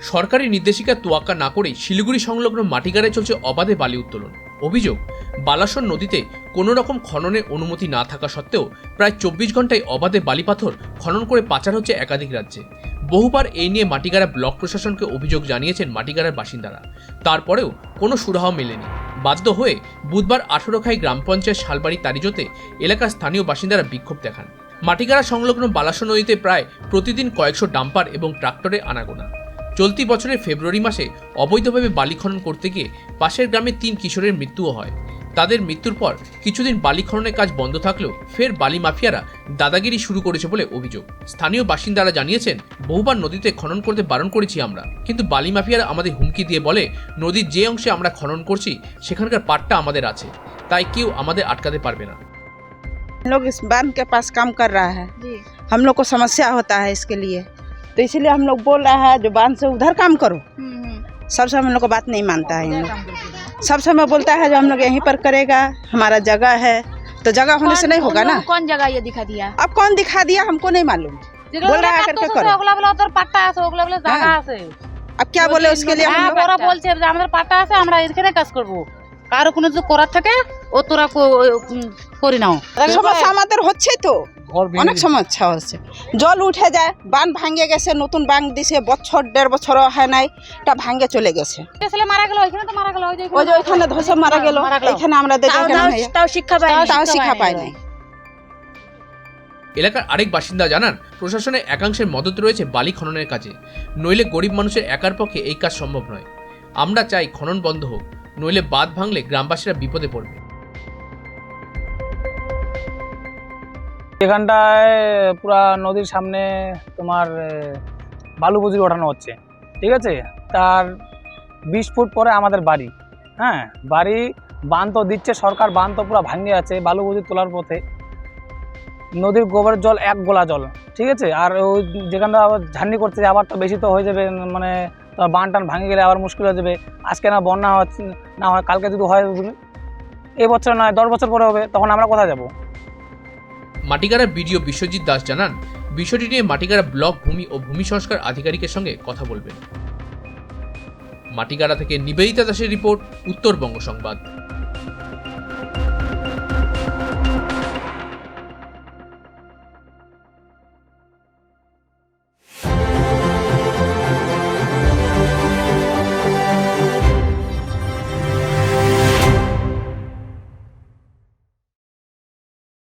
সরকারি নির্দেশিকা তোয়াক্কা না করেই শিলিগুড়ি সংলগ্ন মাটিগাড়ায় চলছে অবাধে বালি উত্তোলন। অভিযোগ, বালাসন নদীতে কোনো রকম খননের অনুমতি না থাকা সত্ত্বেও প্রায় চব্বিশ ঘন্টায় অবাধে বালিপাথর খনন করে পাচার হচ্ছে একাধিক রাজ্যে। বহুবার এই নিয়ে মাটিগাড়া ব্লক প্রশাসনকে অভিযোগ জানিয়েছেন মাটিগাড়ার বাসিন্দারা। তারপরেও কোনো সুরাহা মেলেনি। বাধ্য হয়ে বুধবার আঠেরোখাই গ্রাম পঞ্চায়েত শালবাড়ি তারিজোতে এলাকার স্থানীয় বাসিন্দারা বিক্ষোভ দেখান। মাটিগাড়া সংলগ্ন বালাসন নদীতে প্রায় প্রতিদিন কয়েকশো ডাম্পার এবং ট্রাক্টরে আনাগোনা। চলতি বছরের ফেব্রুয়ারি মাসে অবৈধভাবে বালি খনন করতে গিয়ে পাশের গ্রামে তিন কিশোরের মৃত্যুও হয় তাদের মৃত্যুর পর কিছুদিন বালি খননের কাজ বন্ধ থাকলেও ফের বালি মাফিয়ারা দাদাগিরি শুরু করেছে বলে অভিযোগ স্থানীয় বাসিন্দারা জানিয়েছেন বহুবার নদীতে খনন করতে বারণ করেছি আমরা কিন্তু বালি মাফিয়ারা আমাদের হুমকি দিয়ে বলে নদীর যে অংশে আমরা খনন করছি সেখানকার পাটটা আমাদের আছে তাই কেউ আমাদের আটকাতে পারবে না हम लोग इस बांध के पास काम कर रहा है जी हम लोग को समस्या होता है इसके लिए तो इसलिए हम लोग बोल रहा है जो बांध से उधर काम करो सब समय हम लोग को बात नहीं मानता है इन लोग सब समय बोलता है जो हम लोग यहीं पर करेगा हमारा जगह है तो जगह होने से नहीं होगा ना कौन जगह ये दिखा दिया अब कौन दिखा दिया हमको नहीं मालूम যেগুলো বলে ওরা আগে কাটতেছে, করো। ওগুলা বলে ওদের পাট্টা আছে ওগুলা বলে জায়গা হ্যাঁ। আছে अब क्या बोले उसके लिए हम হ্যাঁ लोग ওরা বলছে যে আমাদের পাট্টা আছে আমরা এখানে কাজ করব কারো কোনো যদি করার থাকে ও তোরা কো- ও- উম, করি নাও সমস্যা আমাদের হচ্ছে তো অনেক সমস্যা হচ্ছে জল উঠে যায় বান ভাঙে গেছে নতুন বান দিছে বছর দেড় বছর হয় নাই তা ভাঙে চলে গেছে। মারা গেল ওইখানে তো মারা গেল ওই যে ওইখানে ধসে মারা গেল এখানে আমরা তাও শিক্ষা পায় তাও শিক্ষা পাই নাই এলাকার আরেক বাসিন্দা জানান প্রশাসনের একাংশের মদত রয়েছে বালি খননের কাজে। নইলে গরিব মানুষের একার পক্ষে এই কাজ সম্ভব নয়। আমরা চাই খনন বন্ধ হোক নইলে বাঁধ ভাঙলে গ্রামবাসীরা বিপদে পড়বে। এখানটায় পুরা নদীর সামনে তোমার বালু বুঝি ওঠানো হচ্ছে, ঠিক আছে? তার বিশ ফুট পরে আমাদের বাড়ি হ্যাঁ? বাড়ি বান তো দিচ্ছে, সরকার বান তো পুরো ভাঙিয়ে আছে, বালু বুঝি তোলার পথে। নদীর গোবরের জল এক গোলা জল, ঠিক আছে? আর ওই যেখানটা আবার ঝান্ডি করতে আবার তো বেশি তো হয়ে যাবে মানে তোমার বান টান ভাঙে গেলে আবার মুশকিল হয়ে যাবে। আজকে না বন্যা না হয় কালকে যদি হয় এই বছর নয়, দশ বছর পরে হবে, তখন আমরা কোথায় যাব? মাটিগাড়ার বিডিও বিশ্বজিৎ দাস জানান, বিষয়টি নিয়ে মাটিগাড়া ব্লক ভূমি ও ভূমি সংস্কার আধিকারিকের সঙ্গে কথা বলবেন। মাটিগাড়া থেকে নিবেদিতা দাসের রিপোর্ট, উত্তরবঙ্গ সংবাদ।